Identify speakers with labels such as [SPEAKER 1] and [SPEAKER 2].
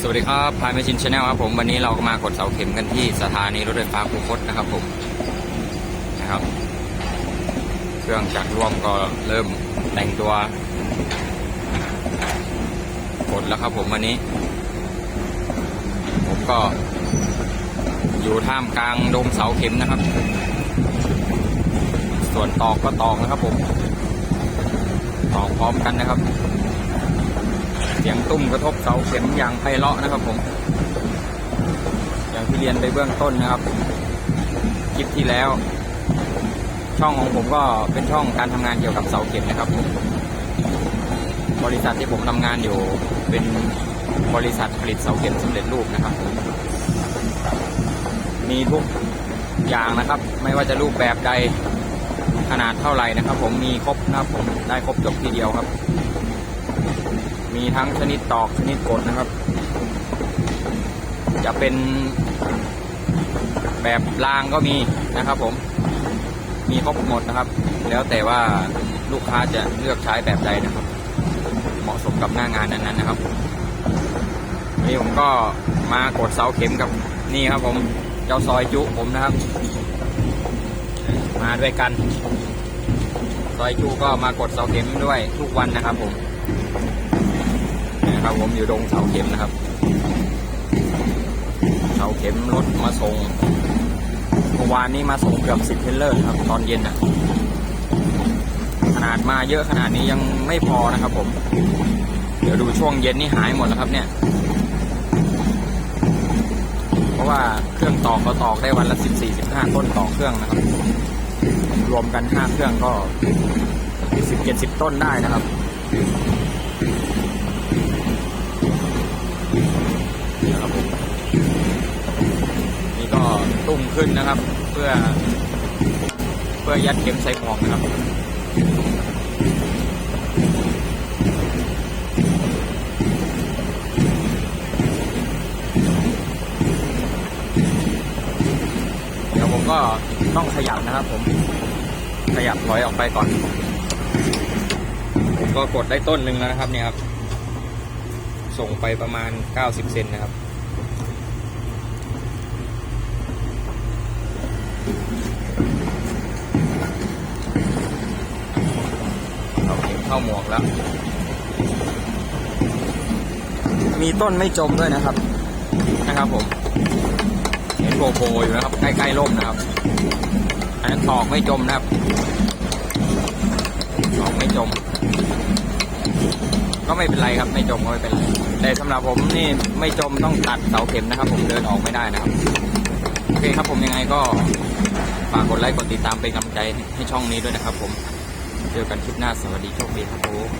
[SPEAKER 1] สวัสดีครับพายเมชินชาแนลครับผมวันนี้เราก็มากดเสาเข็มกันที่สถานีรถไฟฟ้าคูคตนะครับผมนะครับ เครื่องจักรร่วมก็เริ่มแต่งตัวกดแล้วครับผมวันนี้ ผมก็ อยู่ท่ามกลางโดมเสาเข็มนะครับ ส่วนตอกก็ตอกนะครับผม ตอกพร้อมกันนะครับ สียงตุ้มกระทบเสาเข็มอย่างไพเราะนะครับผม อย่างที่เรียนไปเบื้องต้นนะครับ คลิปที่แล้ว ช่องของผมก็เป็นช่องการทำงานเกี่ยวกับเสาเข็มนะครับผมบริษัทที่ผมทำงานอยู่เป็นบริษัทผลิตเสาเข็มสำเร็จรูปนะครับ มีทุกอย่างนะครับ ไม่ว่าจะรูปแบบใดขนาดเท่าไหร่นะครับ ผมมีครบนะครับผมได้ครบจบทีเดียวครับ มีทั้งชนิดตอกชนิดกดนะครับ จะเป็นแบบรางก็มีนะครับผม มีครบหมดนะครับ แล้วแต่ว่าลูกค้าจะเลือกใช้แบบใดนะครับ เหมาะสมกับหน้างานนั้นๆนะครับนี่ผมก็มากดเสาเข็มกับนี่ครับผมเจ้าซอยจุผมนะครับ มาด้วยกัน ซอยจุก็มากดเสาเข็มด้วยทุกวันนะครับผม ครับผมอยู่ดงเสาเข็มนะครับเสาเข็มรถมาส่งเมื่อวานนี้มาส่งเกือบสิบเทรลเลอร์ครับ ตอนเย็นอะขนาดมาเยอะขนาดนี้ยังไม่พอนะครับผม เดี๋ยวดูช่วงเย็นนี่หายหมดแล้วครับเนี่ย เพราะว่าเครื่องตอกก็ตอกได้วันละสิบสี่สิบห้าต้นต่อเครื่องนะครับ รวมกันห้าเครื่องก็สิบเจ็ดสิบต้นได้นะครับนะครับผมนี่ก็ ตุ้มขึ้นนะครับ เพื่อ เพื่อยัดเข็มใส่หมวกนะครับเดี๋ยวผมก็ต้องขยับนะครับ ผมขยับถอยออกไปก่อนผมก็กดได้ต้นหนึ่งแล้วนะครับเนี่ยครับ ส่งไปประมาณ 90 เซนนะครับ เอาเข็มเข้าหมวกแล้ว มีต้นไม่จมด้วยนะครับ นะครับผม เห็นโบโบอยู่นะครับ ใกล้ๆร่มนะครับ อันนั้นตอกไม่จมนะครับตอกไม่จม ก็ไม่เป็นไรครับ ไม่จมก็ไม่เป็นไรแต่สำหรับผมนี่ไม่จมต้องตัดเสาเข็มนะครับ ผมเดินออกไม่ได้นะครับ โอเคครับผมยังไงก็ฝากกดไลค์กดติดตามเป็นกำลังใจให้ช่องนี้ด้วยนะครับผม เจอกันคลิปหน้าสวัสดีโชคดีครับผม